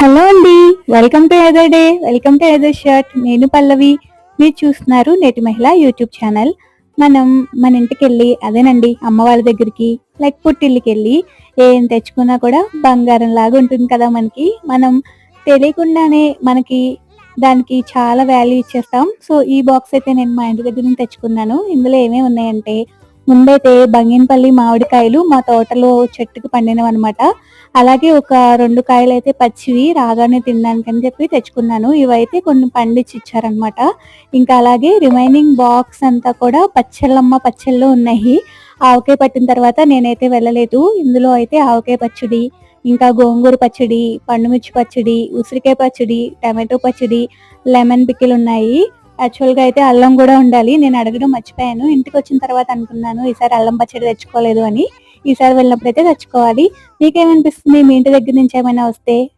Hello అండి welcome to ఎదర్ day welcome to ఎదర్ షర్ట్. నేను పల్లవి. మీరు చూస్తున్నారు నేటి మహిళ యూట్యూబ్ ఛానల్. మనం మన ఇంటికి వెళ్ళి అదేనండి అమ్మ వాళ్ళ దగ్గరికి లైక్ పుట్టిల్లికి వెళ్ళి ఏం తెచ్చుకున్నా కూడా బంగారం లాగా ఉంటుంది కదా మనకి. మనం తెలియకుండానే మనకి దానికి చాలా వాల్యూ ఇచ్చేస్తాం. సో ఈ బాక్స్ అయితే నేను మా ఇంటి దగ్గర నుంచి తెచ్చుకున్నాను. ఇందులో ఏమేమి ఉన్నాయంటే ముందైతే బంగినపల్లి మామిడికాయలు మా తోటలో చెట్టుకు పండినవి అనమాట అలాగే ఒక రెండు కాయలు అయితే పచ్చివి రాగానే తినడానికి అని చెప్పి తెచ్చుకున్నాను. ఇవైతే కొన్ని పండించి ఇచ్చారనమాట ఇంకా అలాగే రిమైనింగ్ బాక్స్ అంతా కూడా పచ్చళ్ళమ్మ పచ్చళ్ళు ఉన్నాయి. ఆవకాయ పట్టిన తర్వాత నేనైతే వెళ్ళలేదు. ఇందులో అయితే ఆవకాయ పచ్చడి ఇంకా గోంగూర పచ్చడి పండుమిర్చి పచ్చడి ఉసిరికాయ పచ్చడి టమాటో పచ్చడి లెమన్ పికిల్ ఉన్నాయి యాక్చువల్గా అయితే అల్లం కూడా ఉండాలి. నేను అడగడం మర్చిపోయాను. ఇంటికి వచ్చిన తర్వాత అనుకున్నాను ఈసారి అల్లం పచ్చడి తెచ్చుకోలేదు అని. ఈసారి వెళ్ళినప్పుడు అయితే తెచ్చుకోవాలి. మీకేమనిపిస్తుంది? మీ ఇంటి దగ్గర నుంచి ఏమైనా వస్తే?